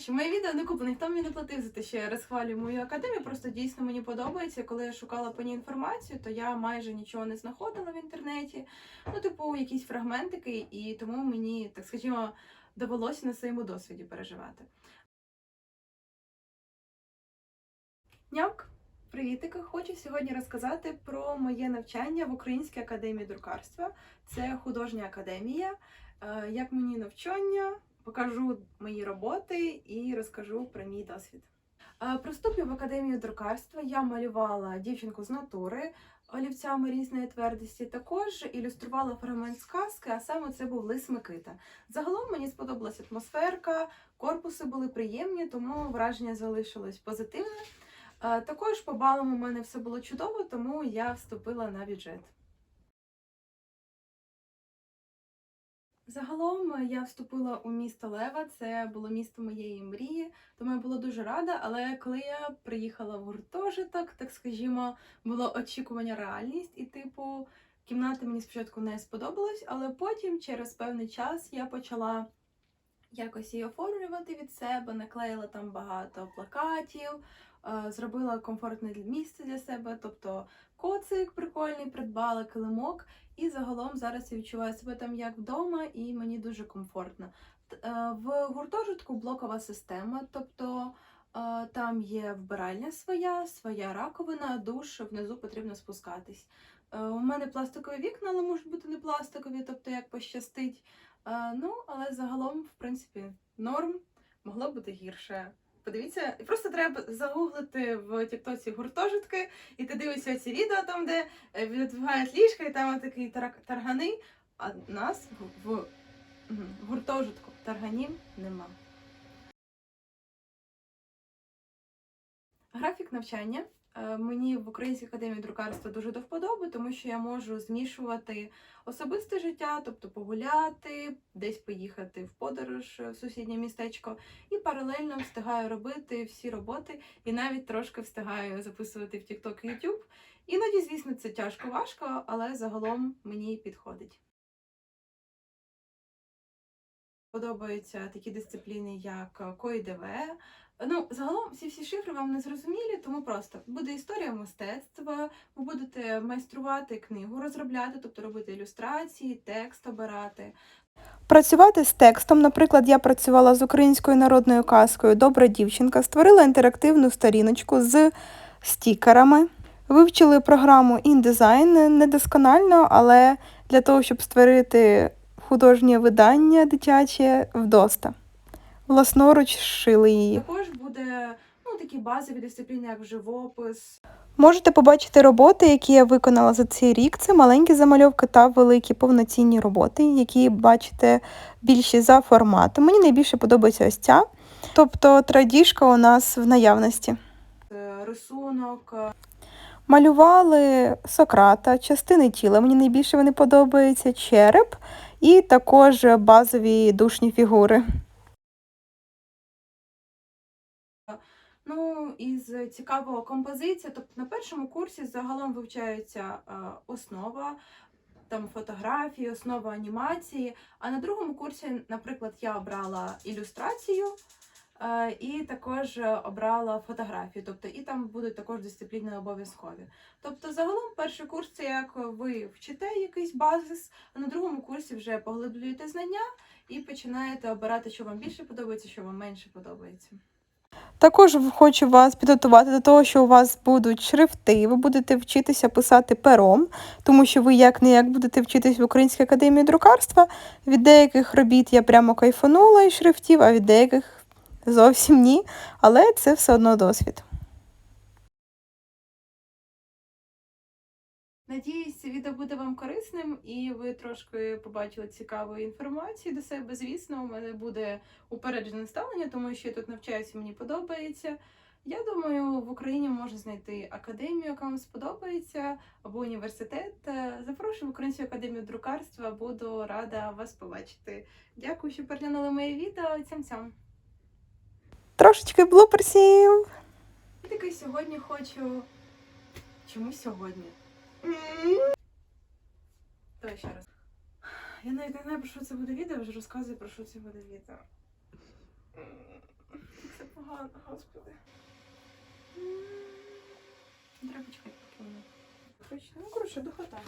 Що моє відео не куплено, ніхто мені не платив за те, що я розхвалюю мою академію. Просто дійсно мені подобається. Коли я шукала по ній інформацію, то я майже нічого не знаходила в інтернеті. Ну, типу, якісь фрагментики, і тому мені, так скажімо, довелося на своєму досвіді переживати. Нявк, привітики! Хочу сьогодні розказати про моє навчання в Українській академії друкарства. Це художня академія. Е, Як мені навчання, покажу мої роботи і розкажу про мій досвід. Е, При вступі в академію друкарства я малювала дівчинку з натури олівцями різної твердості. Також ілюструвала фрагмент сказки, а саме це був лис Микита. Загалом мені сподобалася атмосферка, корпуси були приємні, тому враження залишилось позитивне. Також по балам у мене все було чудово, тому я вступила на бюджет. Загалом я вступила у місто Лева, це було місто моєї мрії, тому я була дуже рада. Але коли я приїхала в гуртожиток, так скажімо, було очікування реальність, і типу кімната мені спочатку не сподобалась, але потім, через певний час, я почала якось її оформлювати від себе, наклеїла там багато плакатів, е, зробила комфортне місце для себе, тобто коцик прикольний, придбала килимок. І загалом зараз я відчуваю себе там як вдома, і мені дуже комфортно. Е, В гуртожитку блокова система, тобто е, там є вбиральня своя, своя раковина, душ, внизу потрібно спускатись. У мене пластикові вікна, але можуть бути не пластикові, тобто як пощастить. Е, Ну, але загалом, в принципі, норм, могло бути гірше. Подивіться, просто треба загуглити в Тіктоці гуртожитки, і ти дивишся ці відео там, де е, відвигають ліжка, і там такі тар- таргани, а нас в, гуртожитку тарганів нема. Графік навчання мені в Українській академії друкарства дуже до вподоби, тому що я можу змішувати особисте життя, тобто погуляти, десь поїхати в подорож е, в сусіднє містечко, і паралельно встигаю робити всі роботи, і навіть трошки встигаю записувати в TikTok і YouTube. Іноді, звісно, це тяжко важко, але загалом мені підходить. Подобаються такі дисципліни, як КОІДВ. Ну, загалом всі всі шифри вам не зрозумілі, тому просто буде історія мистецтва, ви будете майструвати книгу, розробляти, тобто робити ілюстрації, текст обирати. Працювати з текстом, наприклад, я працювала з українською народною казкою Добра дівчинка, створила інтерактивну сторіночку з стікерами. Вивчили програму InDesign недосконально, але для того, щоб створити художнє видання дитяче вдоста. Власноруч шили її. Також буде ну, такі базові дисципліни, як живопис, Можете побачити роботи, які я виконала за цей рік. Це маленькі замальовки та великі повноцінні роботи, які бачите більші за форматом. Мені найбільше подобається ось ця. Тобто традіжка у нас в наявності. е, рисунок, Малювали Сократа, частини тіла. Мені найбільше вони подобаються череп і також базові душні фігури. Ну, із цікавого композиція. Тобто на першому курсі загалом вивчається е, основа, там фотографії, основа анімації. А на другому курсі, наприклад, я обрала ілюстрацію і також е, обрала фотографію. Тобто, і там будуть також дисципліни обов'язкові. Тобто, загалом перший курс це як ви вчите якийсь базис, а на другому курсі вже поглиблюєте знання і починаєте обирати, що вам більше подобається, що вам менше подобається. Також хочу вас підготувати до того, що у вас будуть шрифти, ви будете вчитися писати пером, тому що ви як не як будете вчитись в Українській академії друкарства. Від деяких робіт я прямо кайфанула із шрифтів, а від деяких зовсім ні. Але це все одно досвід. Надіюсь, відео буде вам корисним і ви трошки побачили цікавої інформації до себе. Звісно, у мене буде упереджене ставлення, тому що я тут навчаюся, мені подобається. Я думаю, в Україні можна знайти академію, яка вам сподобається, або університет. Запрошую в Українську академію друкарства. Буду рада вас побачити. Дякую, що переглянули моє відео. Цям-цям. Трошечки блуперсів. І таки сьогодні хочу. Чому сьогодні? Давай ще раз. Я навіть не знаю, про що це буде відео, вже розказую, про що це буде відео. Це погано, господи. Треба чекати, поки воно. Ну, коротше, духота.